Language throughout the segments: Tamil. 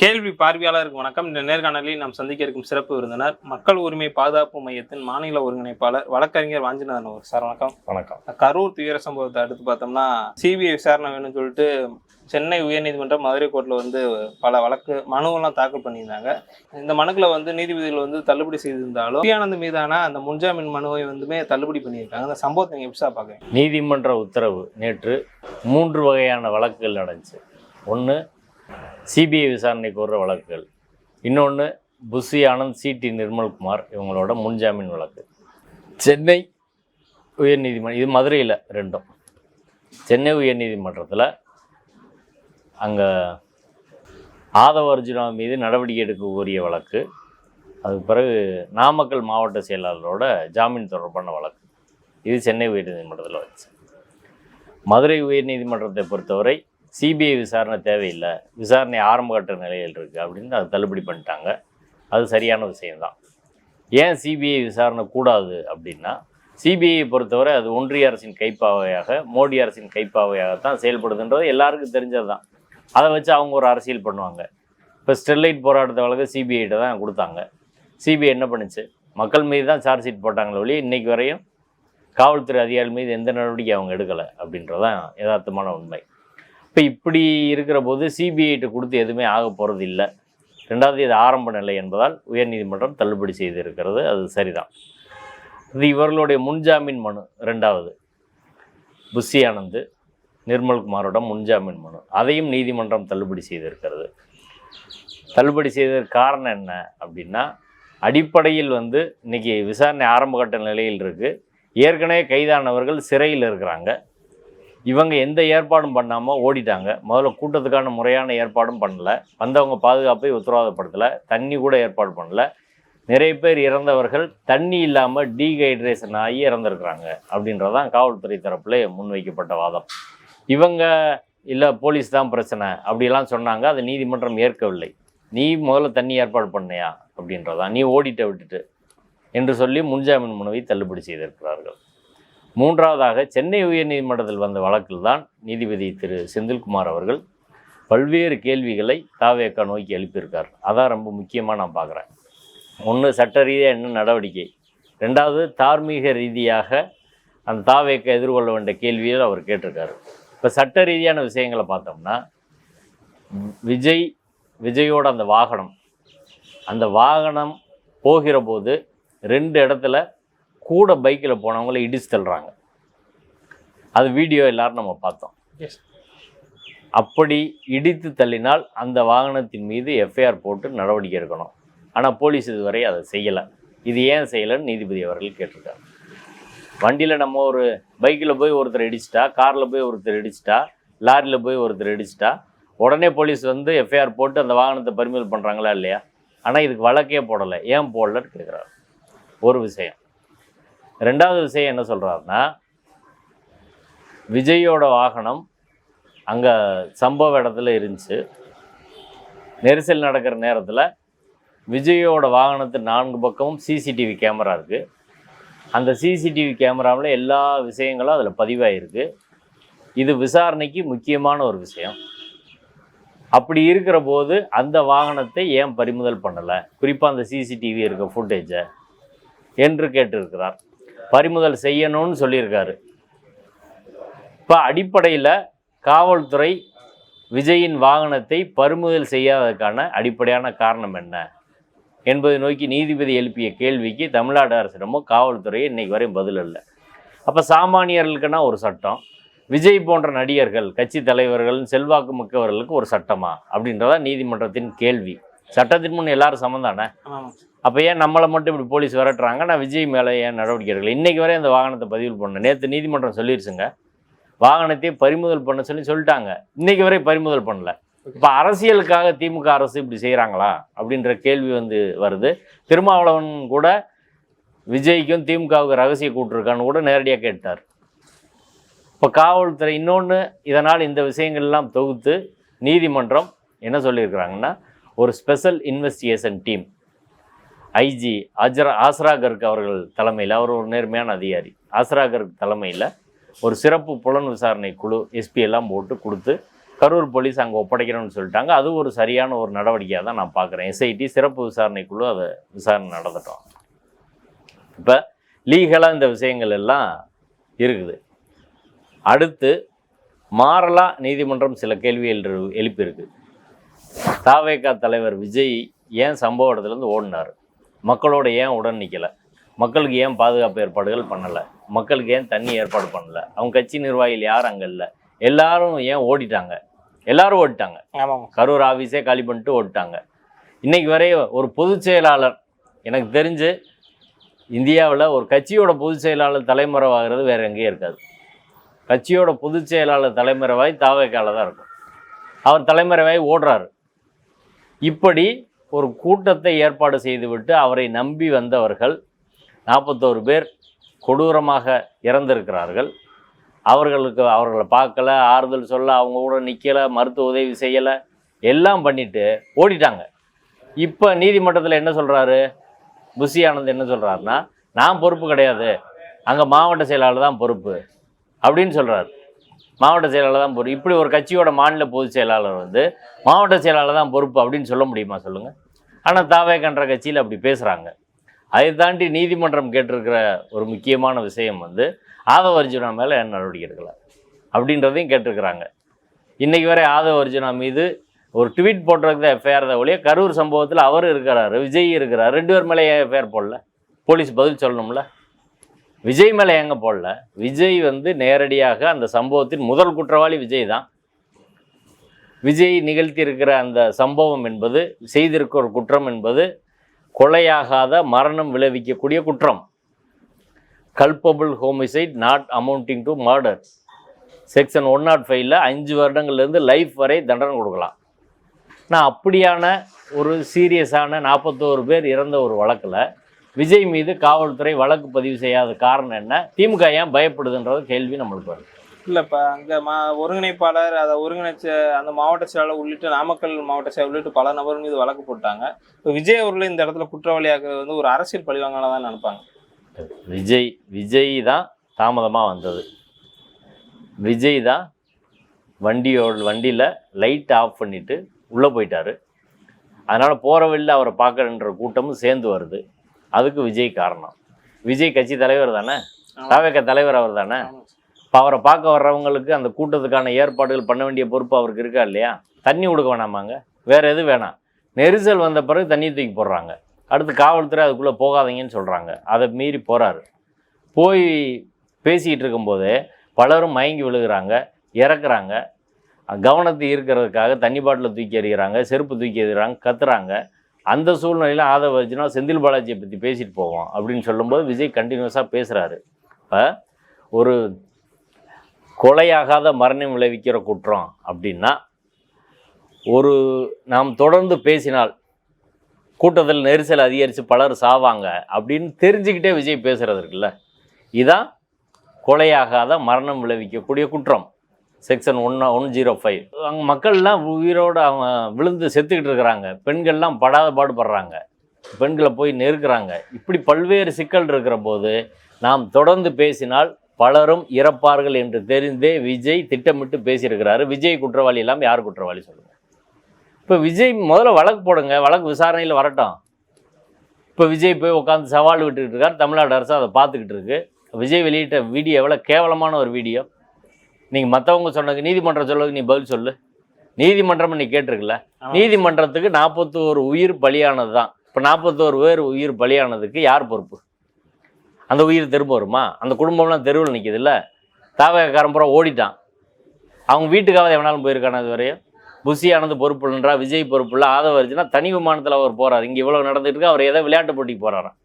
கேள்வி பார்வையாளருக்கு வணக்கம். இந்த நேர்காணலில் நாம் சந்திக்க இருக்கும் சிறப்பு விருந்தினர் மக்கள் உரிமை பாதுகாப்பு மையத்தின் மாநில ஒருங்கிணைப்பாளர் வழக்கறிஞர் வாஞ்சிநாதன் அவர் சார் வணக்கம். வணக்கம். கரூர் துயர சம்பவத்தை அடுத்து பார்த்தோம்னா சிபிஐ விசாரணை வேணும்னு சொல்லிட்டு சென்னை உயர்நீதிமன்றம் மதுரை கோர்ட்டில் வந்து பல வழக்கு மனுவெல்லாம் தாக்கல் பண்ணியிருந்தாங்க. இந்த மனுக்களை வந்து நீதிபதிகள் வந்து தள்ளுபடி செய்திருந்தாலும் விஜயானந்த் மீதான அந்த முன்ஜாமீன் மனுவை வந்துமே தள்ளுபடி பண்ணியிருக்காங்க. அந்த சம்பவத்தை நீங்கள் எப்படி சார் பார்க்குறீங்க? நீதிமன்ற உத்தரவு நேற்று மூன்று வகையான வழக்குகள் நடந்துச்சு. ஒன்று சிபிஐ விசாரணை வர்ற வழக்குகள். இன்னொன்று புஷி ஆனந்த் சிடி நிர்மல்குமார் இவங்களோட முன்ஜாமீன் வழக்கு. சென்னை உயர்நீதிமன்றம் இது மதுரையில் ரெண்டும். சென்னை உயர்நீதிமன்றத்தில் அங்கே ஆதவ அர்ஜுனா மீது நடவடிக்கை எடுக்க கோரிய வழக்கு. அதுக்கு பிறகு நாமக்கல் மாவட்ட செயலாளரோட ஜாமீன் தொடர்பான வழக்கு. இது சென்னை உயர்நீதிமன்றத்தில் வச்சு. மதுரை உயர்நீதிமன்றத்தை பொறுத்தவரை சிபிஐ விசாரணை தேவையில்லை. விசாரணை ஆரம்பகட்ட நிலையில் இருக்குது அப்படின்னு அதை தள்ளுபடி பண்ணிட்டாங்க. அது சரியான விஷயம்தான். ஏன் சிபிஐ விசாரணை கூடாது அப்படின்னா சிபிஐ பொறுத்தவரை அது ஒன்றிய அரசின் கைப்பாவையாக மோடி அரசின் கைப்பாவையாகத்தான் செயல்படுதுன்றது எல்லாருக்கும் தெரிஞ்சது தான் அதை வச்சு அவங்க ஒரு அரசியல் பண்ணுவாங்க. இப்போ ஸ்டெர்லைட் போராட்டத்தை வழக்கு சிபிஐட்ட தான் கொடுத்தாங்க. சிபிஐ என்ன பண்ணுச்சு? மக்கள் மீது தான் சார்ஜ் ஷீட் போட்டாங்களே ஒழிய இன்றைக்கு வரையும் காவல்துறை அதிகாரிகள் மீது எந்த நடவடிக்கை அவங்க எடுக்கலை அப்படின்றதான் யதார்த்தமான உண்மை. இப்போ இப்படி இருக்கிற போது சிபிஐட்டு கொடுத்து எதுவுமே ஆக போகிறது இல்லை. ரெண்டாவது இது ஆரம்ப நிலை என்பதால் உயர்நீதிமன்றம் தள்ளுபடி செய்திருக்கிறது. அது சரிதான். இது இவர்களுடைய முன்ஜாமீன் மனு. ரெண்டாவது புஷி ஆனந்த் நிர்மல்குமாரோட முன்ஜாமீன் மனு. அதையும் நீதிமன்றம் தள்ளுபடி செய்திருக்கிறது. தள்ளுபடி செய்ததற்கு காரணம் என்ன அப்படின்னா அடிப்படையில் வந்து இன்னைக்கு விசாரணை ஆரம்பகட்ட நிலையில் இருக்குது ஏற்கனவே கைதானவர்கள் சிறையில் இருக்கிறாங்க. இவங்க எந்த ஏற்பாடும் பண்ணாமல் ஓடிட்டாங்க. முதல்ல கூட்டத்துக்கான முறையான ஏற்பாடும் பண்ணல. வந்தவங்க பாதுகாப்பை உத்தரவாதப்படுத்தலை. தண்ணி கூட ஏற்பாடு பண்ணல. நிறைய பேர் இறந்தவர்கள் தண்ணி இல்லாமல் டீஹைட்ரேஷன் ஆகி இறந்துருக்குறாங்க அப்படின்றதான் காவல்துறை தரப்பில் முன்வைக்கப்பட்ட வாதம். இவங்க இல்லை போலீஸ் தான் பிரச்சனை அப்படிலாம் சொன்னாங்க. அதை நீதிமன்றம் ஏற்கவில்லை. நீ முதல்ல தண்ணி ஏற்பாடு பண்ணியா? அப்படின்றதான். நீ ஓடிட்ட விட்டுட்டு என்று சொல்லி முன்ஜாமீன் மனுவை தள்ளுபடி செய்திருக்கிறார்கள். மூன்றாவதாக சென்னை உயர்நீதிமன்றத்தில் வந்த வழக்கில் தான் நீதிபதி திரு செந்தில்குமார் அவர்கள் பல்வேறு கேள்விகளை தாவேக்கா நோக்கி எழுப்பியிருக்கார். அதான் ரொம்ப முக்கியமாக நான் பார்க்குறேன். ஒன்று சட்ட ரீதியாக என்ன நடவடிக்கை. ரெண்டாவது தார்மீக ரீதியாக அந்த தாவேக்கை எதிர்கொள்ள வேண்டிய கேள்வியில் அவர் கேட்டிருக்காரு. இப்போ சட்ட ரீதியான விஷயங்களை பார்த்தோம்னா விஜய் விஜயோட அந்த வாகனம் அந்த வாகனம் போகிற போது ரெண்டு இடத்துல கூட பைக்கில் போனவங்கள இடிச்சு தள்ளுறாங்க. அது வீடியோ எல்லாரும் நம்ம பார்த்தோம். அப்படி இடித்து தள்ளினால் அந்த வாகனத்தின் மீது எஃப்ஐஆர் போட்டு நடவடிக்கை எடுக்கணும். ஆனால் போலீஸ் இதுவரை அதை செய்யலை. இது ஏன் செய்யலைன்னு நீதிபதி அவர்கள் கேட்டிருக்காரு. வண்டியில் நம்ம ஒரு பைக்கில் போய் ஒருத்தர் இடிச்சிட்டா காரில் போய் ஒருத்தர் இடிச்சிட்டா லாரியில் போய் ஒருத்தர் இடிச்சிட்டா உடனே போலீஸ் வந்து எஃப்ஐஆர் போட்டு அந்த வாகனத்தை பறிமுதல் பண்ணுறாங்களா இல்லையா? ஆனால் இதுக்கு வழக்கே போடலை. ஏன் போடலன்னு கேட்குறாரு ஒரு விஷயம். ரெண்டாவது விஷயம் என்ன சொல்கிறாருன்னா விஜயோட வாகனம் அங்கே சம்பவ இடத்துல இருந்துச்சு. நெரிசல் நடக்கிற நேரத்தில் விஜயோட வாகனத்து நான்கு பக்கமும் சிசிடிவி கேமரா இருக்குது அந்த சிசிடிவி கேமராவில் எல்லா விஷயங்களும் அதில் பதிவாயிருக்கு. இது விசாரணைக்கு முக்கியமான ஒரு விஷயம். அப்படி இருக்கிற போது அந்த வாகனத்தை ஏன் பறிமுதல் பண்ணலை? குறிப்பாக அந்த சிசிடிவி இருக்க ஃபுட்டேஜை என்று கேட்டிருக்கிறார். பறிமுதல் செய்யணும்னு சொல்லியிருக்காரு. இப்போ அடிப்படையில் காவல்துறை விஜயின் வாகனத்தை பறிமுதல் செய்யாததுக்கான அடிப்படையான காரணம் என்ன? என்பதை நோக்கி நீதிபதி எழுப்பிய கேள்விக்கு தமிழ்நாடு அரசிடமோ காவல்துறை இன்னைக்கு வரையும் பதில் இல்லை அப்போ சாமானியர்களுக்குன்னா ஒரு சட்டம் விஜய் போன்ற நடிகர்கள் கட்சி தலைவர்கள் செல்வாக்கு மிக்கவர்களுக்கு ஒரு சட்டமா? அப்படின்றதா நீதிமன்றத்தின் கேள்வி. சட்டத்தின் முன் எல்லாரும் சமந்தானே அப்போ ஏன் நம்மளை மட்டும் இப்படி போலீஸ் விரட்டுறாங்க? நான் விஜய் மேலே ஏன் நடவடிக்கை எடுக்கல இன்னைக்கு வரை அந்த வாகனத்தை பதிவு பண்ண நேற்று நீதிமன்றம் சொல்லிருச்சுங்க. வாகனத்தை பறிமுதல் பண்ண சொல்லி சொல்லிட்டாங்க. இன்னைக்கு வரை பறிமுதல் பண்ணல. இப்போ அரசியலுக்காக திமுக அரசு இப்படி செய்கிறாங்களா அப்படின்ற கேள்வி வந்து வருது. திருமாவளவன் கூட விஜய்க்கும் திமுகவுக்கு ரகசிய கூட்டிருக்கான்னு கூட நேரடியாக கேட்டார். இப்போ காவல்துறை இன்னொன்று இதனால் இந்த விஷயங்கள் எல்லாம் தொகுத்து நீதிமன்றம் என்ன சொல்லியிருக்கிறாங்கன்னா ஒரு ஸ்பெஷல் இன்வெஸ்டிகேஷன் டீம் ஐஜி அஜரா ஆஸ்ரா கர்க் அவர்கள் தலைமையில் அவர் ஒரு நேர்மையான அதிகாரி. ஆஸ்ரா கர்க் தலைமையில் ஒரு சிறப்பு புலன் விசாரணை குழு எஸ்பி எல்லாம் போட்டு கொடுத்து கரூர் போலீஸ் அங்கே ஒப்படைக்கணும்னு சொல்லிட்டாங்க. அது ஒரு சரியான ஒரு நடவடிக்கையாக தான் நான் பார்க்குறேன். எஸ்ஐடி சிறப்பு விசாரணை குழு அதை விசாரணை நடந்துட்டோம் இப்போ லீகலாக இந்த விஷயங்கள் எல்லாம் இருக்குது. அடுத்து மாறலா நீதிமன்றம் சில கேள்விகள் எழுப்பியிருக்கு. தாவேகா தலைவர் விஜய் ஏன் சம்பவ இடத்துலேருந்து ஓடினார்? மக்களோட ஏன் உடன் நிற்கலை மக்களுக்கு ஏன் பாதுகாப்பு ஏற்பாடுகள் பண்ணலை? மக்களுக்கு ஏன் தண்ணி ஏற்பாடு பண்ணல? அவங்க கட்சி நிர்வாகிகள் யாரும் அங்கே இல்லை? எல்லாரும் ஏன் ஓடிட்டாங்க? எல்லாரும் ஓடிட்டாங்க. கரூர் ஆஃபீஸே காலி பண்ணிட்டு ஓடிட்டாங்க. இன்னைக்கு வரை ஒரு பொதுச் செயலாளர் எனக்கு தெரிஞ்சு இந்தியாவில் ஒரு கட்சியோட பொதுச் செயலாளர் தலைமறைவாகிறது வேற எங்கேயும் இருக்காது. கட்சியோட பொதுச் செயலாளர் தலைமறைவாய் தாவேக்கால தான் இருக்கும். அவர் தலைமறைவாய் ஓடுறாரு. இப்படி ஒரு கூட்டத்தை ஏற்பாடு செய்துவிட்டு அவரை நம்பி வந்தவர்கள் நாற்பத்தோரு பேர் கொடூரமாக இறந்திருக்கிறார்கள். அவர்களுக்கு அவர்களை பார்க்கல ஆறுதல் சொல்ல அவங்க கூட நிற்கலை மருத்துவ உதவி செய்யலை எல்லாம் பண்ணிட்டு ஓடிட்டாங்க. இப்போ நீதிமன்றத்தில் என்ன சொல்கிறாரு புஷி ஆனந்த் என்ன சொல்கிறாருன்னா நான் பொறுப்பு கிடையாது. அங்கே மாவட்ட செயலாளர் தான் பொறுப்பு. அப்படின்னு சொல்கிறாரு மாவட்ட செயலாளர் தான் பொறுப்பு. இப்படி ஒரு கட்சியோட மாநில பொதுச் செயலாளர் வந்து மாவட்ட செயலாளர் தான் பொறுப்பு அப்படின்னு சொல்ல முடியுமா சொல்லுங்கள் ஆனால் தாவே கன்ற கட்சியில் அப்படி பேசுகிறாங்க அதை தாண்டி நீதிமன்றம் கேட்டிருக்கிற ஒரு முக்கியமான விஷயம் வந்து ஆதவ அர்ஜுனா மேலே என்ன நடவடிக்கை எடுக்கலாம் அப்படின்றதையும் கேட்டிருக்கிறாங்க. இன்றைக்கி வரை ஆதவ அர்ஜுனா மீது ஒரு ட்வீட் போட்டிருக்கு தான் எஃப்ஐஆர் தான் ஒழிய கரூர் சம்பவத்தில் அவர் இருக்கிறாரு விஜய் இருக்கிறார் ரெண்டு பேர் மேலே எஃப்ஐஆர் போடல. போலீஸ் பதில் சொல்லணும்ல? விஜய் மேலே எங்க போடல? விஜய் வந்து நேரடியாக அந்த சம்பவத்தின் முதல் குற்றவாளி விஜய் தான். விஜய் நிகழ்த்தி இருக்கிற அந்த சம்பவம் என்பது செய்திருக்கிற குற்றம் என்பது கொலையாகாத மரணம் விளைவிக்கக்கூடிய குற்றம். Culpable homicide not amounting to murder section one not ஃபைவ்ல அஞ்சு வருடங்கள்லேருந்து லைஃப் வரை தண்டனை கொடுக்கலாம். நான் அப்படியான ஒரு சீரியஸான நாற்பத்தோரு பேர் இறந்த ஒரு வழக்கில் விஜய் மீது காவல்துறை வழக்கு பதிவு செய்யாத காரணம் என்ன? திமுக ஏன் பயப்படுதுன்றது கேள்வி நம்மளுக்கு வருது. இல்ல இப்ப அங்க மா ஒருங்கிணைப்பாளர் அதை ஒருங்கிணைச்ச அந்த மாவட்ட செயலாளர் உள்ளிட்ட நாமக்கல் மாவட்ட செயலாளர் உள்ளிட்ட பல நபர் மீது வழக்கு போட்டாங்க. இப்போ விஜய் அவர்களை இந்த இடத்துல குற்றவாளியாக்குறது வந்து ஒரு அரசியல் பழிவாங்கலாம் தான் நினைப்பாங்க. விஜய் விஜய் தான் தாமதமாக வந்தது. விஜய் தான் வண்டியோட வண்டியில் லைட் ஆஃப் பண்ணிவிட்டு உள்ளே போயிட்டாரு. அதனால் போகிற வழியில் அவரை பார்க்கறன்ற கூட்டமும் சேர்ந்து வருது. அதுக்கு விஜய் காரணம். விஜய் கட்சி தலைவர் தானே? தாவேக்க தலைவர் அவர் தானே? இப்போ அவரை பார்க்க வர்றவங்களுக்கு அந்த கூட்டத்துக்கான ஏற்பாடுகள் பண்ண வேண்டிய பொறுப்பு அவருக்கு இருக்கா இல்லையா? தண்ணி கொடுக்க வேணாமாங்க வேறு எது வேணாம். நெரிசல் வந்த பிறகு தண்ணி தூக்கி போடுறாங்க. அடுத்து காவல்துறை அதுக்குள்ளே போகாதீங்கன்னு சொல்கிறாங்க அதை மீறி போகிறாரு போய் பேசிக்கிட்டு இருக்கும்போதே பலரும் மயங்கி விழுகிறாங்க இறக்குறாங்க. கவனத்தை ஈர்க்கிறதுக்காக தண்ணி பாட்டில் தூக்கி எறிகிறாங்க செருப்பு தூக்கி எறிகிறாங்க கத்துறாங்க. அந்த சூழ்நிலையில் ஆதவ வச்சுன்னா செந்தில் பாலாஜியை பற்றி பேசிட்டு போவோம் அப்படின்னு சொல்லும்போது விஜய் கண்டினியூஸாக பேசுகிறாரு இப்போ ஒரு கொலையாகாத மரணம் விளைவிக்கிற குற்றம் அப்படின்னா ஒரு நாம் தொடர்ந்து பேசினால் கூட்டத்தில் நெரிசல் அதிகரித்து பலர் சாவாங்க அப்படின்னு தெரிஞ்சுக்கிட்டே விஜய் பேசுகிறது இருக்குல்ல. இதான் கொலையாகாத மரணம் விளைவிக்கக்கூடிய குற்றம். Section one one zero five. அங்கே மக்கள்லாம் உயிரோடு அவங்க விழுந்து செத்துக்கிட்டு இருக்கிறாங்க. பெண்கள்லாம் படாத பாடுபடுறாங்க. பெண்களை போய் நெருக்கிறாங்க. இப்படி பல்வேறு சிக்கல் இருக்கிற போது நாம் தொடர்ந்து பேசினால் பலரும் இறப்பார்கள் என்று தெரிந்தே விஜய் திட்டமிட்டு பேசியிருக்கிறாரு. விஜய் குற்றவாளி இல்லாமல் யார் குற்றவாளி சொல்லுங்கள் இப்போ விஜய் முதல்ல வழக்கு போடுங்க. வழக்கு விசாரணையில் வரட்டும். இப்போ விஜய் போய் உட்காந்து சவால் விட்டுக்கிட்டு இருக்கார். தமிழ்நாடு அரசு அதை பார்த்துக்கிட்டு இருக்கு. விஜய் வெளியிட்ட வீடியோ எவ்வளோ கேவலமான ஒரு வீடியோ. நீங்கள் மற்றவங்க சொன்னது நீதிமன்றம் சொல்லுக்கு நீ பதில் சொல்லு. நீதிமன்றம் நீ கேட்டிருக்கல. நீதிமன்றத்துக்கு நாற்பத்தோரு உயிர் பலியானது தான் இப்போ நாற்பத்தோரு பேர் உயிர் பலியானதுக்கு யார் பொறுப்பு? அந்த உயிர் திரும்ப வருமா? அந்த குடும்பம்லாம் தெருவில் நிற்கிதுல்ல தாவகாரம்புறம் ஓடிட்டான். அவங்க வீட்டுக்காவது எவனாலும் போயிருக்கானா இது வரையும்? புஷி ஆனது பொறுப்பு இல்லைன்றா விஜய் பொறுப்பு இல்லை ஆதவ தனி விமானத்தில் அவர் போறாரு. இங்கே இவ்வளோ நடந்துட்டு இருக்கு அவர் ஏதோ விளையாட்டு போட்டிக்கு போறாராம்.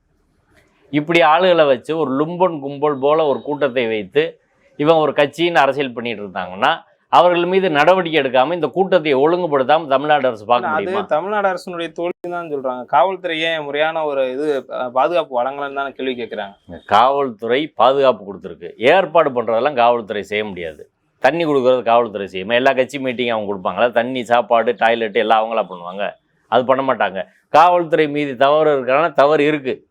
இப்படி ஆளுகளை வச்சு ஒரு லும்பன் கும்பல் போல ஒரு கூட்டத்தை வைத்து இவன் ஒரு கட்சின்னு அரசியல் பண்ணிட்டு இருந்தாங்கன்னா அவர்கள் மீது நடவடிக்கை எடுக்காம இந்த கூட்டத்தை ஒழுங்குபடுத்தாம தமிழ்நாடு அரசு பார்க்க அது முடியுமா? தமிழ்நாடு அரசினுடைய தோல்வி தான் சொல்றாங்க. காவல்துறை ஏன் முறையான ஒரு இது பாதுகாப்பு வழங்கலன்னு தான் கேள்வி கேட்குறாங்க காவல்துறை பாதுகாப்பு கொடுத்துருக்கு. ஏற்பாடு பண்ணுறதெல்லாம் காவல்துறை செய்ய முடியாது. தண்ணி கொடுக்குறது காவல்துறை செய்யுமா? எல்லா கட்சி மீட்டிங் அவங்க கொடுப்பாங்களா? தண்ணி சாப்பாடு டாய்லெட் எல்லாம் அவங்களா பண்ணுவாங்க. அது பண்ண மாட்டாங்க. காவல்துறை மீது தவறு இருக்கிறான்னா தவறு இருக்குது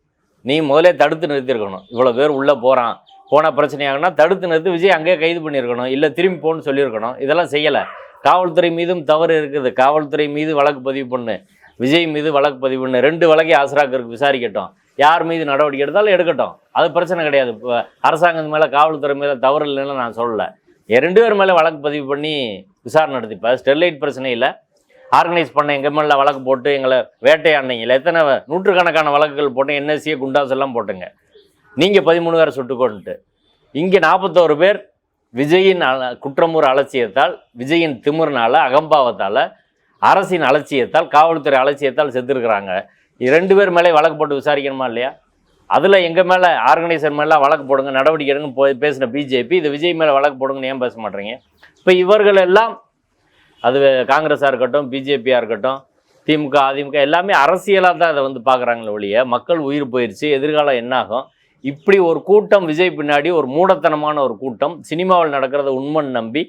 நீ முதலே தடுத்து நிறுத்தியிருக்கணும். இவ்வளோ பேர் உள்ளே போகிறான் போன பிரச்சனையாகனா தடுத்து நிறுத்து விஜய் அங்கேயே கைது பண்ணியிருக்கணும் இல்லை திரும்பி போன்னு சொல்லியிருக்கணும். இதெல்லாம் செய்யலை. காவல்துறை மீதும் தவறு இருக்குது. காவல்துறை மீது வழக்கு பதிவு பண்ணு. விஜய் மீது வழக்கு பதிவு பண்ணு. ரெண்டு வழக்கை ஆசராக்கருக்கு விசாரிக்கட்டும். யார் மீது நடவடிக்கை எடுத்தாலும் எடுக்கட்டும். அது பிரச்சனை கிடையாது. இப்போ அரசாங்கம் மேலே காவல்துறை மேலே தவறு இல்லைன்னு நான் சொல்லலை. ரெண்டு பேர் மேலே வழக்கு பதிவு பண்ணி விசாரணை நடத்திப்பேன். ஸ்டெர்லைட் பிரச்சனை இல்லை. ஆர்கனைஸ் பண்ண எங்கள் மேலே வழக்கு போட்டு எங்களை வேட்டையாடினீங்களே எத்தனை நூற்றுக்கணக்கான வழக்குகள் போட்டு என்எஸ்சியை குண்டாஸ் எல்லாம் போட்டுங்க. நீங்கள் பதிமூணு பேரை சுட்டுக்கொண்டுட்டு இங்கே நாற்பத்தோரு பேர் விஜயின் அல- குற்றமுறு அலட்சியத்தால் விஜயின் திமிர்னால அகம்பாவத்தால் அரசின் அலட்சியத்தால் காவல்துறை அலட்சியத்தால் செத்துருக்குறாங்க. ரெண்டு பேர் மேலே வழக்கு போட்டு விசாரிக்கணுமா இல்லையா? அதில் எங்கள் மேலே ஆர்கனைசர் மேலே வழக்கு போடுங்க நடவடிக்கை எடுங்க போய் பேசின பிஜேபி இது விஜய் மேலே வழக்கு போடுங்கன்னு ஏன் பேச மாட்டேறீங்க இப்போ இவர்கள் எல்லாம் அது காங்கிரஸாக இருக்கட்டும் பிஜேபியாக இருக்கட்டும் திமுக அதிமுக எல்லாமே அரசியலாக தான் அதை வந்து பார்க்குறாங்களே ஒழிய மக்கள் உயிர் போயிடுச்சு எதிர்காலம் என்னாகும்? இப்படி ஒரு கூட்டம் விஜய் பின்னாடி ஒரு மூடத்தனமான ஒரு கூட்டம். சினிமாவில் நடக்கிறத உண்மைன்னு நம்பி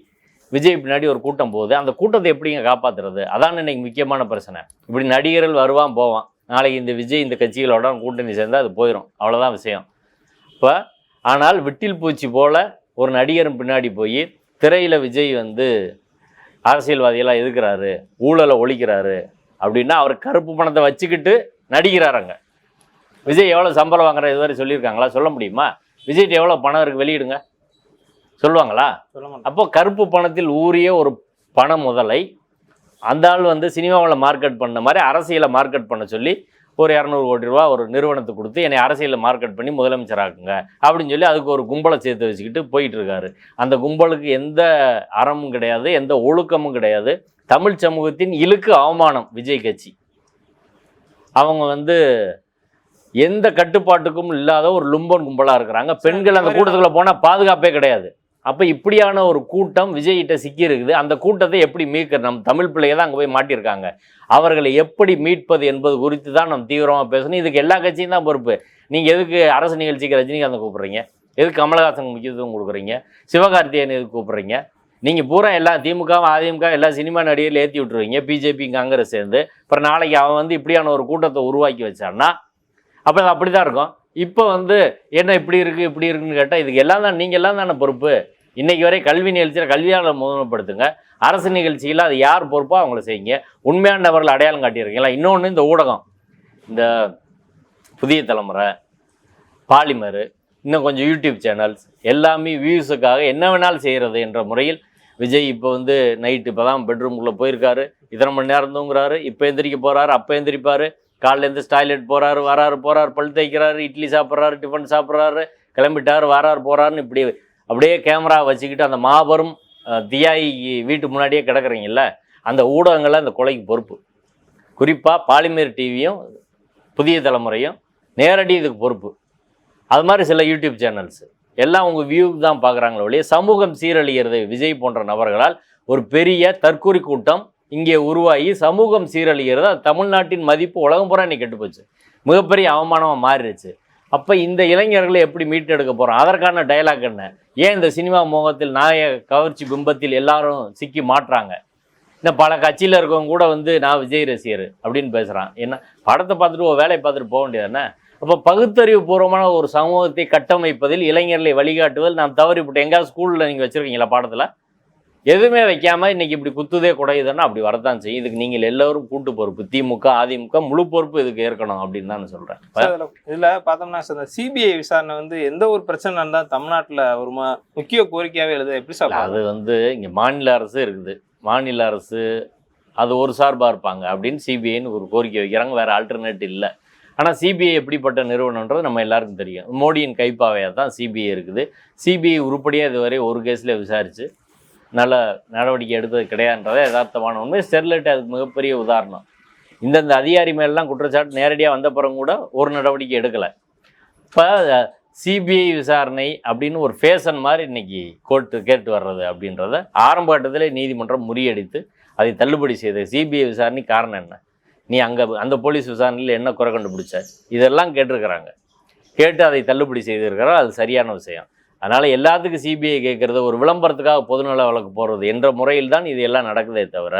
விஜய் பின்னாடி ஒரு கூட்டம் போகுது. அந்த கூட்டத்தை எப்படிங்க காப்பாற்றுறது அதான் இன்னைக்கு முக்கியமான பிரச்சனை. இப்படி நடிகர்கள் வருவான் போவான். நாளைக்கு இந்த விஜய் இந்த கட்சிகளோட கூட்டணி சேர்ந்தால் அது போயிடும் அவ்வளோதான் விஷயம். இப்போ ஆனால் விட்டில் பூச்சி போல் ஒரு நடிகரும் பின்னாடி போய் திரையில் விஜய் வந்து அரசியல்வாதியெல்லாம் எதுக்குறாரு? ஊழலை ஒழிக்கிறாரு. அப்படின்னா அவர் கருப்பு பணத்தை வச்சுக்கிட்டு நடிக்கிறாருங்க விஜய் எவ்வளோ சம்பளம் வாங்குற இதுவரை சொல்லியிருக்காங்களா? சொல்ல முடியுமா? விஜய்ட்டு எவ்வளோ பணம் இருக்குது வெளியிடுங்க. சொல்லுவாங்களா? அப்போ கருப்பு பணத்தில் ஊறிய ஒரு பண முதலை அந்த ஆள் வந்து சினிமாவில் மார்க்கெட் பண்ண மாதிரி அரசியலை மார்க்கெட் பண்ண சொல்லி ஒரு இரநூறு கோடி ரூபா ஒரு நிறுவனத்துக்கு கொடுத்து என்னை அரசியலில் மார்க்கெட் பண்ணி முதலமைச்சராக்குங்க அப்படின்னு சொல்லி அதுக்கு ஒரு கும்பலை சேர்த்து வச்சுக்கிட்டு போயிட்டு இருக்காரு அந்த கும்பலுக்கு எந்த அறமும் கிடையாது எந்த ஒழுக்கமும் கிடையாது. தமிழ் சமூகத்தின் இழுக்கு அவமானம் விஜய் கட்சி. அவங்க வந்து எந்த கட்டுப்பாட்டுக்கும் இல்லாத ஒரு லும்பன் கும்பலாக இருக்கிறாங்க. பெண்கள் அந்த கூட்டத்துக்குள்ள போனால் பாதுகாப்பே கிடையாது. அப்போ இப்படியான ஒரு கூட்டம் விஜய்கிட்ட சிக்கி இருக்குது அந்த கூட்டத்தை எப்படி மீட்க நம் தமிழ் பிள்ளைங்க தான் அங்கே போய் மாட்டியிருக்காங்க. அவர்களை எப்படி மீட்பது என்பது குறித்து தான் நம்ம தீவிரமாக பேசணும். இதுக்கு எல்லா கட்சியும் தான் பொறுப்பு. நீங்கள் எதுக்கு அரசு நிகழ்ச்சிக்கு ரஜினிகாந்தை கூப்பிட்றீங்க? எதுக்கு கமலஹாசன் முக்கியத்துவம் கொடுக்குறீங்க? சிவகார்த்திகேயன் எதுக்கு கூப்பிட்றீங்க? நீங்கள் பூரா எல்லா திமுக அதிமுக எல்லா சினிமா நடிகர்கள் ஏற்றி விட்டுருவீங்க. பிஜேபி காங்கிரஸ் சேர்ந்து. அப்புறம் நாளைக்கு அவன் வந்து இப்படியான ஒரு கூட்டத்தை உருவாக்கி வச்சான்னா அப்போ அது அப்படி தான் இருக்கும். இப்போ வந்து என்ன இப்படி இருக்குது இப்படி இருக்குன்னு கேட்டால் இதுக்கு எல்லாம் தான் நீங்கள் எல்லாம் தானே பொறுப்பு. இன்றைக்கி வரை கல்வி நிகழ்ச்சியில் கல்வியாளர் முதன்மைப்படுத்துங்க அரசு நிகழ்ச்சியில் அது யார் பொறுப்போ அவங்கள செய்யுங்க. உண்மையான நபர்கள் அடையாளம் காட்டியிருக்கீங்களா? இன்னொன்று இந்த ஊடகம். இந்த புதிய தலைமுறை பாலிமர் இன்னும் கொஞ்சம் யூடியூப் சேனல்ஸ் எல்லாமே வியூஸுக்காக என்ன வேணாலும் செய்கிறது என்ற முறையில் விஜய் இப்போ வந்து நைட்டு இப்போ தான் பெட்ரூம்குள்ளே போயிருக்காரு. இத்தனை மணி நேரம் தூங்குறாரு இப்போ எந்திரிக்க போகிறாரு அப்போ எந்திரிப்பார். காலைல டாய்லெட் போகிறாரு வராரு போகிறாரு பல் தைக்கிறாரு இட்லி சாப்பிட்றாரு டிஃபன் சாப்பிட்றாரு கிளம்பிட்டார் வராரு போகிறாருன்னு இப்படி அப்படியே கேமரா வச்சுக்கிட்டு அந்த மாபெரும் தியாயி வீட்டு முன்னாடியே கிடக்குறீங்கல்ல அந்த ஊடகங்கள்லாம் அந்த கொலைக்கு பொறுப்பு. குறிப்பாக பாலிமர் டிவியும் புதிய தலைமுறையும் நேரடி இதுக்கு பொறுப்பு. அது மாதிரி சில யூடியூப் சேனல்ஸ். எல்லாம் உங்கள் வியூ தான் பார்க்குறாங்களே ஒழிய சமூகம் சீரழிகிறது விஜய் போன்ற நபர்களால் ஒரு பெரிய தற்கொலை கூட்டம் இங்கே உருவாகி சமூகம் சீரழிகிறது. தமிழ்நாட்டின் மதிப்பு உலகம் பூரா இன்னைக்கு கெட்டு போச்சு. மிகப்பெரிய அவமானமாக மாறிடுச்சு. அப்போ இந்த இளைஞர்களை எப்படி மீட்டெடுக்க போகிறோம் அதற்கான டயலாக் என்ன? ஏன் இந்த சினிமா மோகத்தில் நாய கவர்ச்சி பிம்பத்தில் எல்லாரும் சிக்கி மாட்டுறாங்க? இந்த பல கட்சியில் இருக்கவங்க கூட வந்து நான் விஜய் ரசிகர் அப்படின்னு பேசுகிறான் என்ன? படத்தை பார்த்துட்டு ஒரு வேலையை பார்த்துட்டு போக வேண்டியது என்ன அப்போ பகுத்தறிவு பூர்வமான ஒரு சமூகத்தை கட்டமைப்பதில் இளைஞர்களை வழிகாட்டுவதில் நாம் தவறிவிட்டு எங்கேயாவது ஸ்கூலில் நீங்கள் வச்சுருக்கீங்களா பாடத்தில்? எதுவுமே வைக்காம இன்னைக்கு இப்படி குத்துதே குடையுதுன்னா அப்படி வரத்தான் செய்யும். இதுக்கு நீங்கள் எல்லோரும் கூட்டு பொறுப்பு திமுக அதிமுக முழு பொறுப்பு இதுக்கு ஏற்கணும் அப்படின்னு தான் நான் சொல்கிறேன் இதுல பார்த்தோம்னா சார் சிபிஐ விசாரணை வந்து எந்த ஒரு பிரச்சனை இருந்தா தமிழ்நாட்டுல ஒரு முக்கிய கோரிக்கையாவே எழுத எப்படி சார் அது வந்து இங்கே மாநில அரசு இருக்குது. மாநில அரசு அது ஒரு சார்பாக இருப்பாங்க அப்படின்னு சிபிஐன்னு ஒரு கோரிக்கை வைக்கிறாங்க. வேறு ஆல்டர்னேட் இல்லை. ஆனால் சிபிஐ எப்படிப்பட்ட நிறுவனன்றது நம்ம எல்லாருக்கும் தெரியும். மோடியின் கைப்பாவையாக தான் சிபிஐ இருக்குது. சிபிஐ உருப்படியாக இதுவரை ஒரு கேஸில் விசாரித்து நல்ல நடவடிக்கை எடுத்தது கிடையாதுன்றதே யதார்த்தமான உண்மை. ஸ்டெர்லைட் அதுக்கு மிகப்பெரிய உதாரணம். இந்தந்த அதிகாரி மேலாம் குற்றச்சாட்டு நேரடியாக வந்த பிறகு கூட ஒரு நடவடிக்கை எடுக்கலை. இப்போ சிபிஐ விசாரணை அப்படின்னு ஒரு ஃபேஷன் மாதிரி இன்னைக்கு கோர்ட்டு கேட்டு வர்றது அப்படின்றத ஆரம்ப கட்டத்தில் நீதிமன்றம் முறியடித்து அதை தள்ளுபடி செய்த சிபிஐ விசாரணை காரணம் என்ன? நீ அங்கே அந்த போலீஸ் விசாரணையில் என்ன குறை கண்டுபிடிச்ச? இதெல்லாம் கேட்டிருக்கிறாங்க. கேட்டு அதை தள்ளுபடி செய்திருக்கிறார் அது சரியான விஷயம். அதனால் எல்லாத்துக்கும் சிபிஐ கேட்குறது ஒரு விளம்பரத்துக்காக பொதுநல வழக்கு போடுறது என்ற முறையில் தான் இது எல்லாம் நடக்குதே தவிர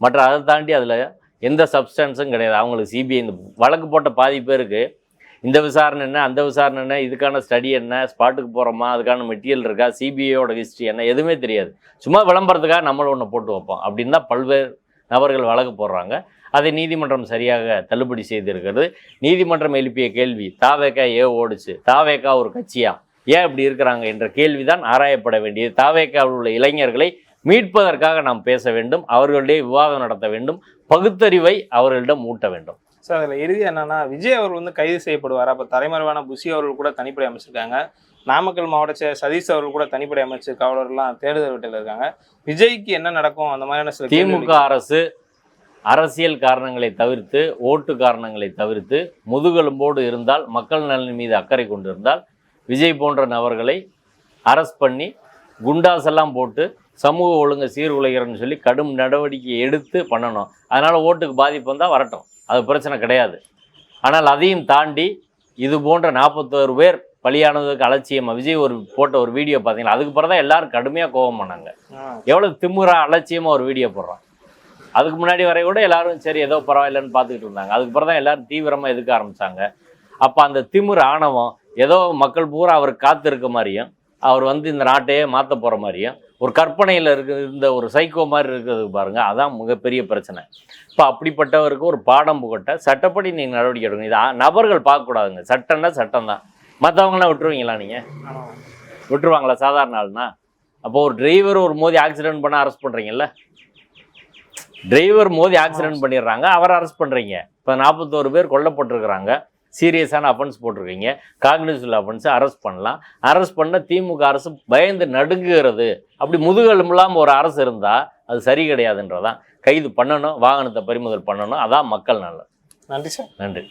மற்ற அதை தாண்டி அதில் எந்த சப்ஸ்டன்ஸும் கிடையாது. அவங்களுக்கு சிபிஐ இந்த வழக்கு போட்ட பாதி பேருக்கு இந்த விசாரணை என்ன அந்த விசாரணை என்ன இதுக்கான ஸ்டடி என்ன ஸ்பாட்டுக்கு போகிறோமா அதுக்கான மெட்டீரியல் இருக்கா சிபிஐயோட ஹிஸ்ட்ரி என்ன எதுவுமே தெரியாது. சும்மா விளம்பரத்துக்காக நம்மளும் ஒன்று போட்டு வைப்போம் அப்படின்னு தான் பல்வேறு நபர்கள் வழக்கு போடுறாங்க. அதை நீதிமன்றம் சரியாக தள்ளுபடி செய்திருக்கிறது. நீதிமன்றம் எழுப்பிய கேள்வி தாவேக்கா ஏ ஓடுச்சு? தாவேக்கா ஒரு கட்சியாக ஏன் இப்படி இருக்கிறாங்க என்ற கேள்விதான் ஆராயப்பட வேண்டியது. தாவேக்காவில் உள்ள இளைஞர்களை மீட்பதற்காக நாம் பேச வேண்டும் அவர்களிடையே விவாதம் நடத்த வேண்டும் பகுத்தறிவை அவர்களிடம் ஊட்ட வேண்டும். சார் அதில் இறுதி என்னன்னா விஜய் அவர்கள் வந்து கைது செய்யப்படுவார்? அப்போ தலைமறைவான புஷி அவர்கள் கூட தனிப்படை அமைச்சிருக்காங்க. நாமக்கல் மாவட்ட சதீஷ் அவர்கள் கூட தனிப்படை அமைச்சு காவலர்லாம் தேடுதல் வீட்டில் இருக்காங்க. விஜய்க்கு என்ன நடக்கும்? அந்த மாதிரியான சில திமுக அரசு அரசியல் காரணங்களை தவிர்த்து ஓட்டு காரணங்களை தவிர்த்து முதுகெலும்போடு இருந்தால் மக்கள் நலன் மீது அக்கறை கொண்டிருந்தால் விஜய் போன்ற நபர்களை அரெஸ்ட் பண்ணி குண்டாசெல்லாம் போட்டு சமூக ஒழுங்கை சீர்குலைகிறன்னு சொல்லி கடும் நடவடிக்கை எடுத்து பண்ணணும். அதனால் ஓட்டுக்கு பாதிப்பு வந்தால் வரட்டும். அது பிரச்சனை கிடையாது. ஆனால் அதையும் தாண்டி இது போன்ற நாற்பத்தோரு பேர் பலியானதுக்கு அலட்சியமாக விஜய் ஒரு போட்ட ஒரு வீடியோ பார்த்தீங்களா? அதுக்கு பிறகு தான் எல்லாரும் கடுமையாக கோபம் பண்ணாங்க. எவ்வளோ திமுறா அலட்சியமாக ஒரு வீடியோ போடுறான். அதுக்கு முன்னாடி வரை கூட எல்லாரும் சரி ஏதோ பரவாயில்லைன்னு பார்த்துக்கிட்டு இருந்தாங்க. அதுக்கு பிறகு தான் எல்லாரும் தீவிரமாக எதுக்க ஆரம்பிச்சாங்க. அப்போ அந்த திமிரு ஆணவம் ஏதோ மக்கள் பூரா அவர் காத்திருக்க மாதிரியும் அவர் வந்து இந்த நாட்டையே மாற்ற போகிற மாதிரியும் ஒரு கற்பனையில் இருக்க இருந்த ஒரு சைக்கோ மாதிரி இருக்கிறதுக்கு பாருங்கள் அதான் மிகப்பெரிய பிரச்சனை. இப்போ அப்படிப்பட்டவருக்கு ஒரு பாடம் புகட்ட சட்டப்படி நீங்கள் நடவடிக்கை எடுக்கணும். இது நபர்கள் பார்க்கக்கூடாதுங்க. சட்டம்னா சட்டம் தான் மற்றவங்களாம் விட்டுருவீங்களா நீங்கள். விட்டுருவாங்களா சாதாரண ஆள்னா? அப்போ ஒரு டிரைவர் ஒரு மோதி ஆக்சிடென்ட் பண்ண அரெஸ்ட் பண்ணுறீங்கல்ல டிரைவர் மோதி ஆக்சிடென்ட் பண்ணிடுறாங்க அவரை அரெஸ்ட் பண்ணுறீங்க இப்போ நாற்பத்தோரு பேர் கொல்லப்பட்டிருக்கிறாங்க. சீரியஸான அஃபென்ஸ் போட்டிருக்கீங்க. காக்னிசிவல் அஃபென்ஸ் அரெஸ்ட் பண்ணலாம். அரெஸ்ட் பண்ண திமுக அரசு பயந்து நடுங்குகிறது. அப்படி முதுகெலும்பு இல்லாமல் ஒரு அரசு இருந்தால் அது சரி கிடையாதுன்றதான். கைது பண்ணணும் வாகனத்தை பறிமுதல் பண்ணணும். அதான் மக்கள் நலன். நன்றி சார். நன்றி.